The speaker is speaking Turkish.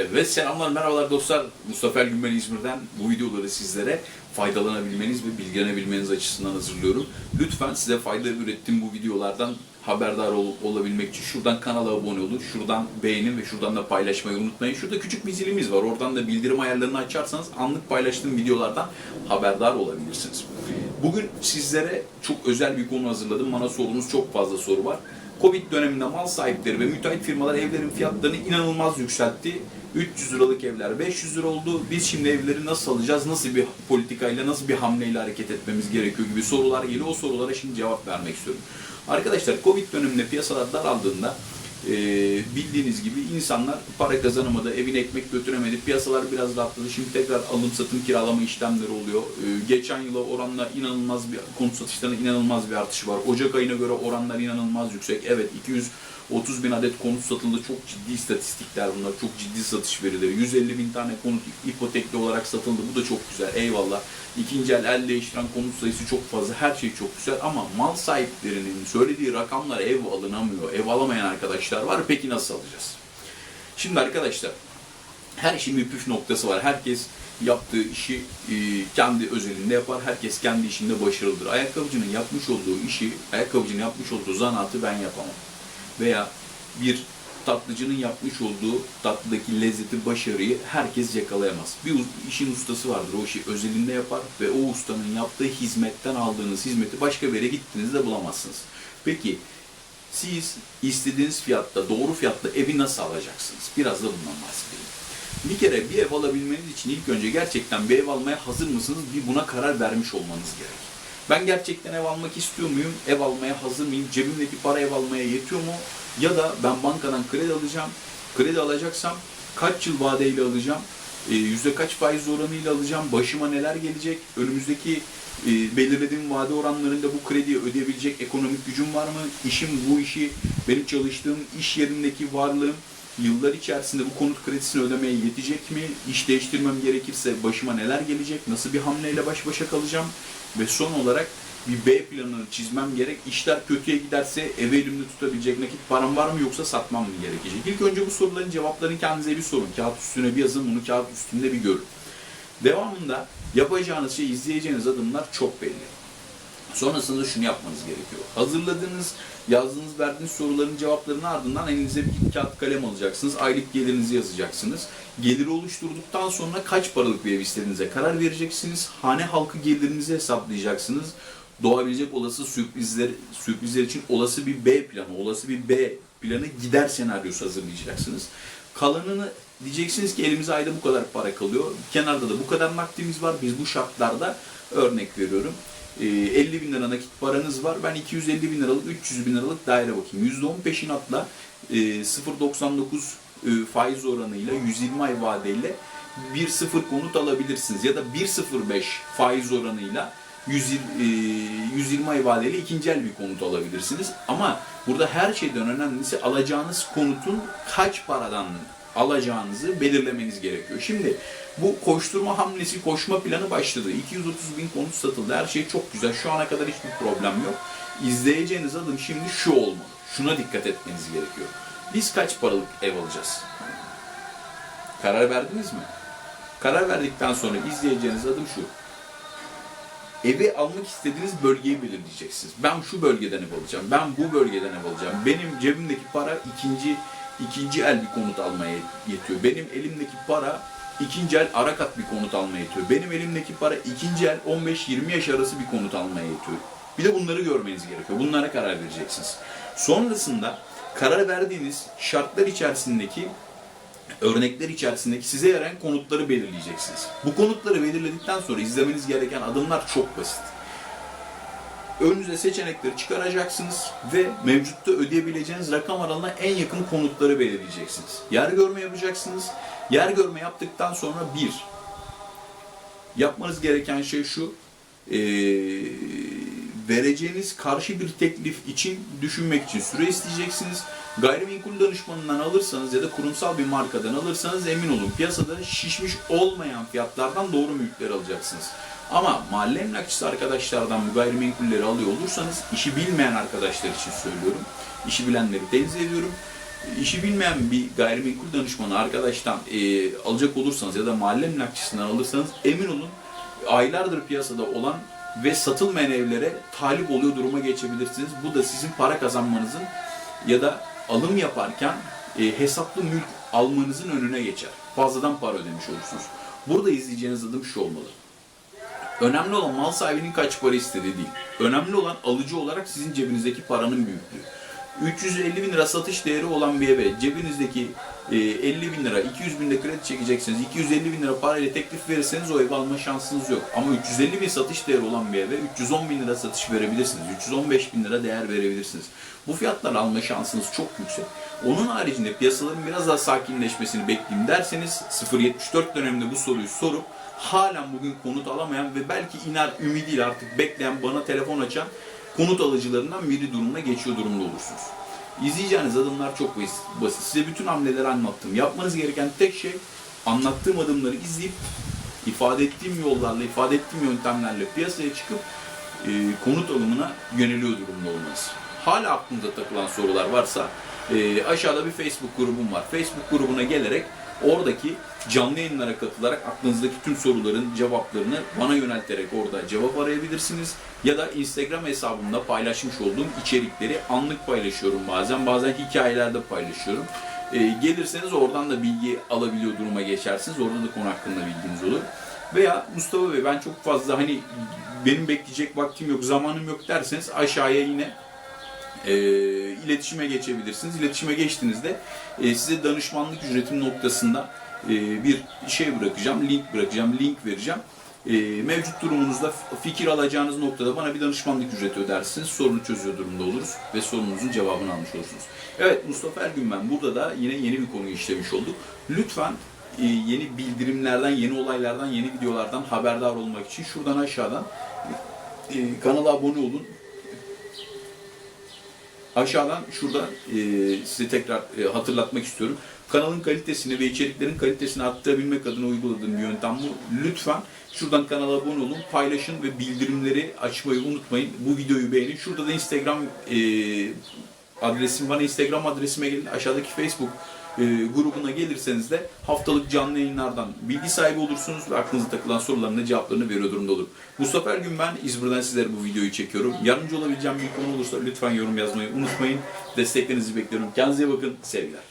Evet selamlar merhabalar dostlar. Mustafa Ergün İzmir'den bu videoları sizlere faydalanabilmeniz ve bilgilenebilmeniz açısından hazırlıyorum. Lütfen size fayda ürettiğim bu videolardan haberdar ol- olabilmek için şuradan kanala abone olun, şuradan beğenin ve şuradan da paylaşmayı unutmayın. Şurada küçük bir zilimiz var. Oradan da bildirim ayarlarını açarsanız anlık paylaştığım videolardan haberdar olabilirsiniz. Bugün sizlere çok özel bir konu hazırladım. Bana sorduğunuz çok fazla soru var. Covid döneminde mal sahipleri ve müteahhit firmalar evlerin fiyatlarını inanılmaz yükseltti. 300 liralık evler 500 lira oldu. Biz şimdi evleri nasıl alacağız? Nasıl bir politikayla, nasıl bir hamleyle hareket etmemiz gerekiyor gibi sorular geliyor. O sorulara şimdi cevap vermek istiyorum. Arkadaşlar Covid döneminde piyasalar daraldığında e, bildiğiniz gibi insanlar para kazanamadı, evine ekmek götüremedi, piyasalar biraz rahatladı. Şimdi tekrar alım satım kiralama işlemleri oluyor. E, geçen yıla oranla inanılmaz bir konut satışlarında inanılmaz bir artış var. Ocak ayına göre oranlar inanılmaz yüksek. Evet 230 bin adet konut satıldı. Çok ciddi istatistikler bunlar. Çok ciddi satış verileri. 150 bin tane konut ipotekli olarak satıldı. Bu da çok güzel. Eyvallah. İkinci el el değiştiren konut sayısı çok fazla. Her şey çok güzel ama mal sahiplerinin söylediği rakamlar ev alınamıyor. Ev alamayan arkadaşlar var. Peki nasıl alacağız? Şimdi arkadaşlar her işin bir püf noktası var. Herkes yaptığı işi e, kendi özelinde yapar. Herkes kendi işinde başarılıdır. Ayakkabıcının yapmış olduğu işi, ayakkabıcının yapmış olduğu zanaatı ben yapamam. Veya bir tatlıcının yapmış olduğu tatlıdaki lezzeti, başarıyı herkes yakalayamaz. Bir işin ustası vardır. O işi özelinde yapar ve o ustanın yaptığı hizmetten aldığınız hizmeti başka bir yere gittiğinizde bulamazsınız. Peki siz istediğiniz fiyatta, doğru fiyatta evi nasıl alacaksınız? Biraz da bundan bahsedelim. Bir kere bir ev alabilmeniz için ilk önce gerçekten bir ev almaya hazır mısınız? Bir buna karar vermiş olmanız gerek. Ben gerçekten ev almak istiyor muyum? Ev almaya hazır mıyım? Cebimdeki para ev almaya yetiyor mu? Ya da ben bankadan kredi alacağım. Kredi alacaksam kaç yıl vadeyle alacağım? E, yüzde kaç faiz oranıyla alacağım? Başıma neler gelecek? Önümüzdeki e, belirlediğim vade oranlarında bu krediyi ödeyebilecek ekonomik gücüm var mı? İşim bu işi, benim çalıştığım iş yerindeki varlığım yıllar içerisinde bu konut kredisini ödemeye yetecek mi? İş değiştirmem gerekirse başıma neler gelecek? Nasıl bir hamleyle baş başa kalacağım? Ve son olarak bir B planını çizmem gerek. İşler kötüye giderse evi elimde tutabilecek nakit param var mı yoksa satmam mı gerekecek? İlk önce bu soruların cevaplarını kendinize bir sorun. Kağıt üstüne bir yazın, bunu kağıt üstünde bir görün. Devamında yapacağınız şey, izleyeceğiniz adımlar çok belli. Sonrasında şunu yapmanız gerekiyor. Hazırladığınız, yazdığınız, verdiğiniz soruların cevaplarının ardından elinize bir kağıt kalem alacaksınız. Aylık gelirinizi yazacaksınız. Geliri oluşturduktan sonra kaç paralık bir ev istediğinize karar vereceksiniz. Hane halkı gelirinizi hesaplayacaksınız. Doğabilecek olası sürprizler, sürprizler için olası bir B planı, olası bir B planı gider senaryosu hazırlayacaksınız. Kalanını diyeceksiniz ki elimize ayda bu kadar para kalıyor. Kenarda da bu kadar nakdimiz var. Biz bu şartlarda örnek veriyorum. e, 50 bin lira nakit paranız var. Ben 250 bin liralık, 300 bin liralık daire bakayım. %10 peşinatla e, 0.99 e, faiz oranıyla 120 ay vadeyle 1.0 konut alabilirsiniz. Ya da 1.05 faiz oranıyla 120, e, 120 ay vadeli ikinci el bir konut alabilirsiniz. Ama burada her şeyden önemlisi alacağınız konutun kaç paradan alacağınızı belirlemeniz gerekiyor. Şimdi bu koşturma hamlesi, koşma planı başladı. 230 bin konut satıldı. Her şey çok güzel. Şu ana kadar hiçbir problem yok. İzleyeceğiniz adım şimdi şu olmalı. Şuna dikkat etmeniz gerekiyor. Biz kaç paralık ev alacağız? Karar verdiniz mi? Karar verdikten sonra izleyeceğiniz adım şu. Evi almak istediğiniz bölgeyi belirleyeceksiniz. Ben şu bölgeden ev alacağım. Ben bu bölgeden ev alacağım. Benim cebimdeki para ikinci ikinci el bir konut almaya yetiyor. Benim elimdeki para ikinci el arakat bir konut almaya yetiyor. Benim elimdeki para ikinci el 15-20 yaş arası bir konut almaya yetiyor. Bir de bunları görmeniz gerekiyor. Bunlara karar vereceksiniz. Sonrasında karar verdiğiniz şartlar içerisindeki örnekler içerisindeki size yarayan konutları belirleyeceksiniz. Bu konutları belirledikten sonra izlemeniz gereken adımlar çok basit. Önünüze seçenekleri çıkaracaksınız ve mevcutta ödeyebileceğiniz rakam aralığına en yakın konutları belirleyeceksiniz. Yer görme yapacaksınız. Yer görme yaptıktan sonra bir, yapmanız gereken şey şu, ee, vereceğiniz karşı bir teklif için düşünmek için süre isteyeceksiniz. Gayrimenkul danışmanından alırsanız ya da kurumsal bir markadan alırsanız emin olun piyasada şişmiş olmayan fiyatlardan doğru mülkleri alacaksınız. Ama mahalle emlakçısı arkadaşlardan bu gayrimenkulleri alıyor olursanız işi bilmeyen arkadaşlar için söylüyorum. İşi bilenleri tenzih ediyorum. işi bilmeyen bir gayrimenkul danışmanı arkadaştan e, alacak olursanız ya da mahalle emlakçısından alırsanız emin olun aylardır piyasada olan ve satılmayan evlere talip oluyor duruma geçebilirsiniz. Bu da sizin para kazanmanızın ya da alım yaparken e, hesaplı mülk almanızın önüne geçer. Fazladan para ödemiş olursunuz. Burada izleyeceğiniz adım şu olmalı. Önemli olan mal sahibinin kaç para istediği değil. Önemli olan alıcı olarak sizin cebinizdeki paranın büyüklüğü. 350 bin lira satış değeri olan bir eve cebinizdeki e, 50 bin lira, 200 bin lira kredi çekeceksiniz. 250 bin lira parayla teklif verirseniz o evi alma şansınız yok. Ama 350 bin satış değeri olan bir eve 310 bin lira satış verebilirsiniz. 315 bin lira değer verebilirsiniz. Bu fiyatlar alma şansınız çok yüksek. Onun haricinde piyasaların biraz daha sakinleşmesini bekleyeyim derseniz 0.74 döneminde bu soruyu sorup halen bugün konut alamayan ve belki iner ümidiyle artık bekleyen bana telefon açan konut alıcılarından biri durumuna geçiyor durumda olursunuz. İzleyeceğiniz adımlar çok bas- basit. Size bütün hamleleri anlattım. Yapmanız gereken tek şey anlattığım adımları izleyip ifade ettiğim yollarla, ifade ettiğim yöntemlerle piyasaya çıkıp e, konut alımına yöneliyor durumda olmanız. Hala aklınıza takılan sorular varsa e, aşağıda bir Facebook grubum var. Facebook grubuna gelerek oradaki canlı yayınlara katılarak aklınızdaki tüm soruların cevaplarını bana yönelterek orada cevap arayabilirsiniz. Ya da Instagram hesabımda paylaşmış olduğum içerikleri anlık paylaşıyorum bazen. Bazen hikayelerde paylaşıyorum. E, gelirseniz oradan da bilgi alabiliyor duruma geçersiniz. Orada da konu hakkında bilginiz olur. Veya Mustafa Bey ben çok fazla hani benim bekleyecek vaktim yok, zamanım yok derseniz aşağıya yine e, iletişime geçebilirsiniz. İletişime geçtiğinizde e, size danışmanlık ücretim noktasında e, bir şey bırakacağım, link bırakacağım, link vereceğim. E, mevcut durumunuzda fikir alacağınız noktada bana bir danışmanlık ücreti ödersiniz. Sorunu çözüyor durumda oluruz ve sorunuzun cevabını almış olursunuz. Evet Mustafa Ergün ben. Burada da yine yeni bir konuyu işlemiş olduk. Lütfen e, yeni bildirimlerden, yeni olaylardan, yeni videolardan haberdar olmak için şuradan aşağıdan e, kanala abone olun. Aşağıdan şurada e, size tekrar e, hatırlatmak istiyorum. Kanalın kalitesini ve içeriklerin kalitesini arttırabilmek adına uyguladığım bir yöntem bu. Lütfen şuradan kanala abone olun, paylaşın ve bildirimleri açmayı unutmayın. Bu videoyu beğenin. Şurada da Instagram e, adresim var. Instagram adresime gelin. Aşağıdaki Facebook e, grubuna gelirseniz de haftalık canlı yayınlardan bilgi sahibi olursunuz ve aklınıza takılan sorularına cevaplarını veriyor durumda olur. Mustafa Ergün ben İzmir'den sizlere bu videoyu çekiyorum. Yardımcı olabileceğim bir konu olursa lütfen yorum yazmayı unutmayın. Desteklerinizi bekliyorum. Kendinize bakın. Sevgiler.